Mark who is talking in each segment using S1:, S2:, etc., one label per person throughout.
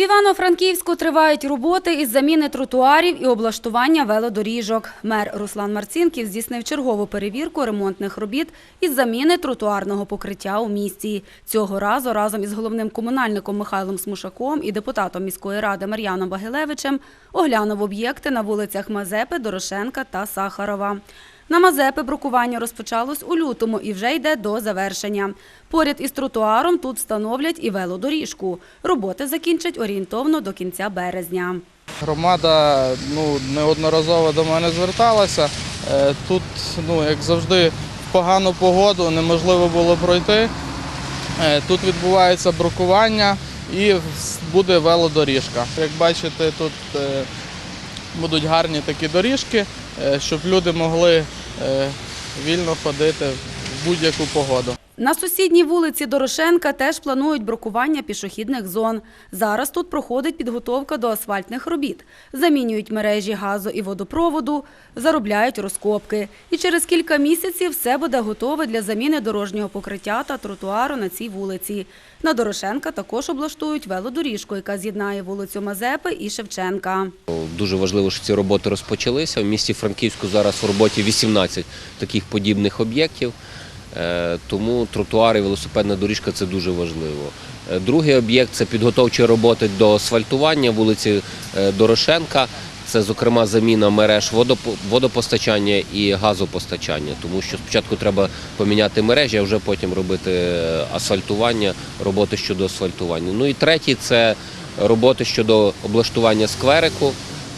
S1: Івано-Франківську тривають роботи із заміни тротуарів і облаштування велодоріжок. Мер Руслан Марцінків здійснив чергову перевірку ремонтних робіт із заміни тротуарного покриття у місті. Цього разу разом із головним комунальником Михайлом Смушаком і депутатом міської ради Мар'яном Багилевичем оглянув об'єкти на вулицях Мазепи, Дорошенка та Сахарова. На Мазепи брукування розпочалось у лютому і вже йде до завершення. Поряд із тротуаром тут встановлять і велодоріжку. Роботи закінчать орієнтовно до кінця березня.
S2: Громада ну, неодноразово до мене зверталася. Е, Тут, ну, як завжди, погану погоду неможливо було пройти. Е, Тут відбувається брукування і буде велодоріжка. Як бачите, тут е, будуть гарні такі доріжки, щоб люди могли е, вільно ходити в будь-яку погоду.
S1: На сусідній вулиці Дорошенка теж планують брукування пішохідних зон. Зараз тут проходить підготовка до асфальтних робіт. Замінюють мережі газу і водопроводу, заробляють розкопки. І через кілька місяців все буде готове для заміни дорожнього покриття та тротуару на цій вулиці. На Дорошенка також облаштують велодоріжку, яка з'єднає вулицю Мазепи і Шевченка.
S3: Дуже важливо, що ці роботи розпочалися. В місті Франківську зараз в роботі 18 таких подібних об'єктів. Е, Тому тротуари, велосипедна доріжка це дуже важливо. Е, Другий об'єкт це підготовчі роботи до асфальтування вулиці е, Дорошенка. Це, зокрема, заміна мереж водоп- водопостачання і газопостачання, тому що спочатку треба поміняти мережі, а вже потім робити асфальтування, роботи щодо асфальтування. Ну і третій це роботи щодо облаштування скверику,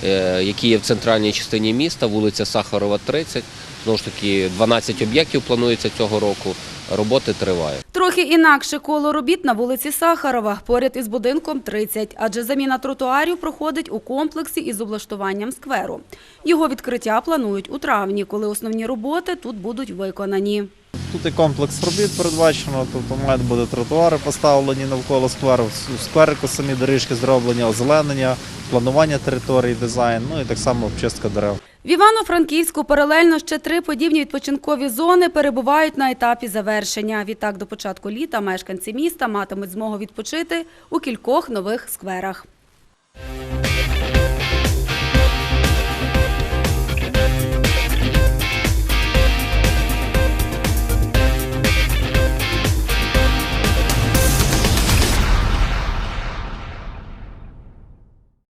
S3: е, який є в центральній частині міста, вулиця Сахарова, 30. Знову ж таки, 12 об'єктів планується цього року. Роботи тривають.
S1: Трохи інакше коло робіт на вулиці Сахарова, поряд із будинком 30, адже заміна тротуарів проходить у комплексі із облаштуванням скверу. Його відкриття планують у травні, коли основні роботи тут будуть виконані.
S4: Тут і комплекс робіт передбачено, тобто мають бути тротуари поставлені навколо скверу, в скверику самі доріжки зроблені, озеленення, планування території, дизайн, ну і так само обчистка дерев.
S1: В Івано-Франківську паралельно ще три подібні відпочинкові зони перебувають на етапі завершення. Відтак до початку літа мешканці міста матимуть змогу відпочити у кількох нових скверах.